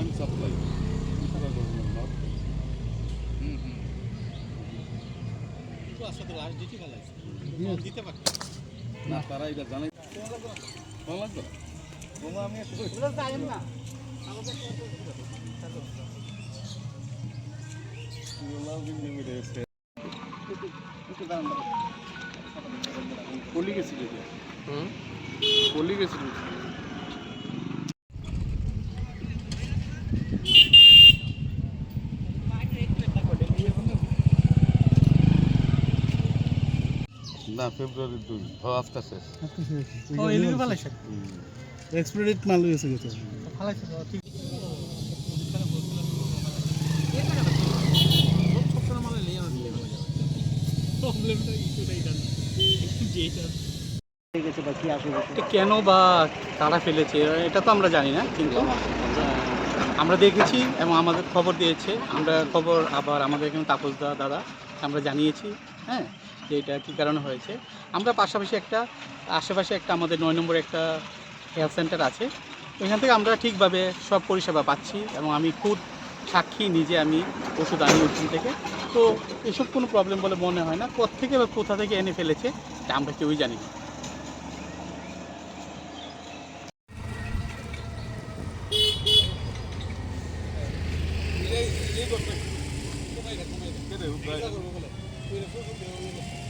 পানি সাপ্লাই তো আসলে লাস্ট দিতে ভালো দিতে পারতো না তারা এটা জানে। ভালো লাগবে? বোমা আমি একটু না। পলি গেছিল পলি গেছিল। না ফেব্রুয়ারি দুই। হ আজকে শেষ ও এলিগে মাল গেছে গেছে ঠিক। এটা কেন বা কারা ফেলেছে? এটা তো আমরা জানি না কিন্তু আমরা দেখেছি এবং আমাদের খবর দিয়েছে। আমরা খবর আবার আমাদের এখানে তাপসদা দাদা আমরা জানিয়েছি। হ্যাঁ যে এটা কী কারণে হয়েছে। আমরা পাশাপাশি একটা, আশেপাশে একটা আমাদের নয় নম্বরে একটা হেলথ সেন্টার আছে। ওইখান থেকে আমরা ঠিকভাবে সব পরিষেবা পাচ্ছি এবং আমি খুব সাক্ষী নিজে আমি ওষুধ আনি ওইখান থেকে। তো এসব কোনো প্রবলেম বলে মনে হয় না। কোথেকে বা কোথা থেকে এনে ফেলেছে, এটা আমরা কেউই জানি না। কে Beautiful, beautiful.